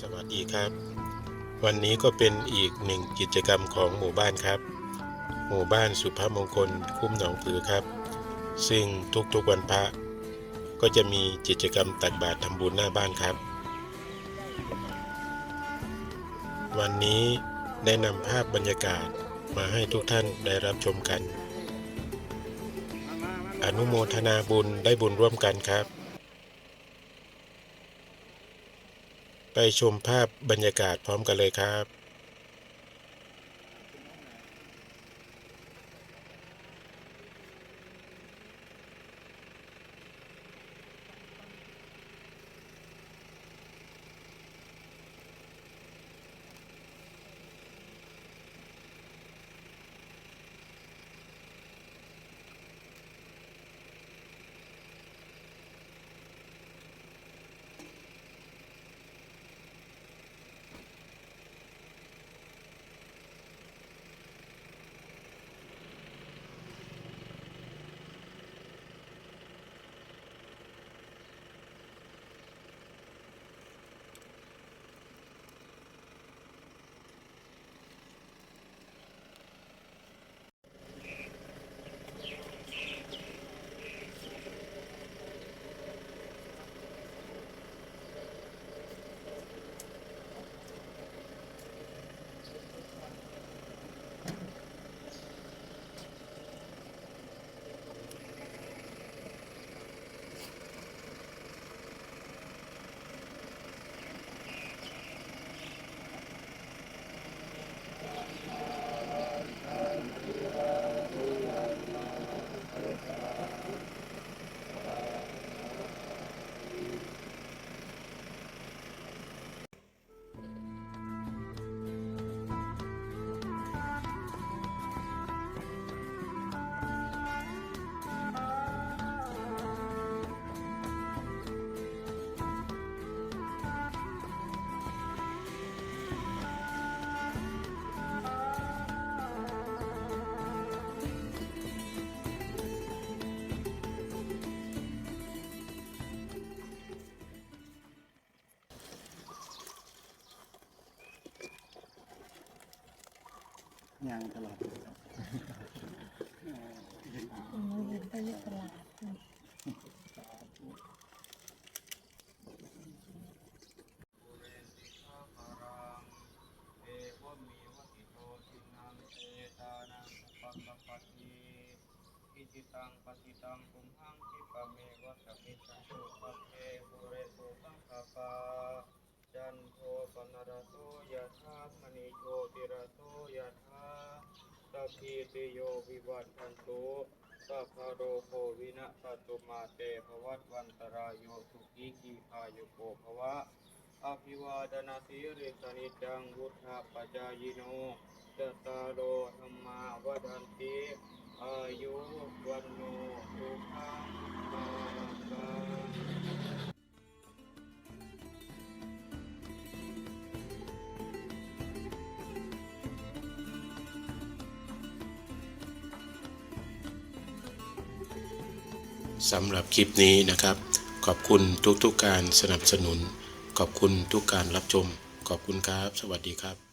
สวัสดีครับ วันนี้ก็เป็นอีกหนึ่งกิจกรรมของหมู่บ้านครับ หมู่บ้านสุภาพมงคลคุ้มหนองผือครับ ซึ่งทุกๆวันพระ ก็จะมีกิจกรรมตักบาตรทำบุญหน้าบ้านครับ วันนี้ได้นำภาพบรรยากาศมาให้ทุกท่านได้รับชมกัน อนุโมทนาบุญได้บุญร่วมกันครับ ไปชมภาพบรรยากาศพร้อมกันเลยครับ ยางตลอดหนูเห็นไปที่ตลาดอืมเอวมีวติโตทินังเอตานังอุปกปปติอิจิตังปฏิตังตุมหังคิปะเมวะสมิจฉตุปะเพปุเรตุสังคปาจันโทปนรโสยะธามณิโชติระโสยะธา สัพพิติโยวิวัตทันตุสัพพโรโควินะสตุมาเตภวัตวันตรายโยสุขีขีพายุโกภวะอภิวาดนาสีริสนิจังวุธาปจายโนจตารโรธรรมาวดันติอายุวันโนสุขัง สำหรับคลิปนี้นะครับ ขอบคุณทุกๆการสนับสนุน ขอบคุณทุกการรับชม ขอบคุณครับ สวัสดีครับ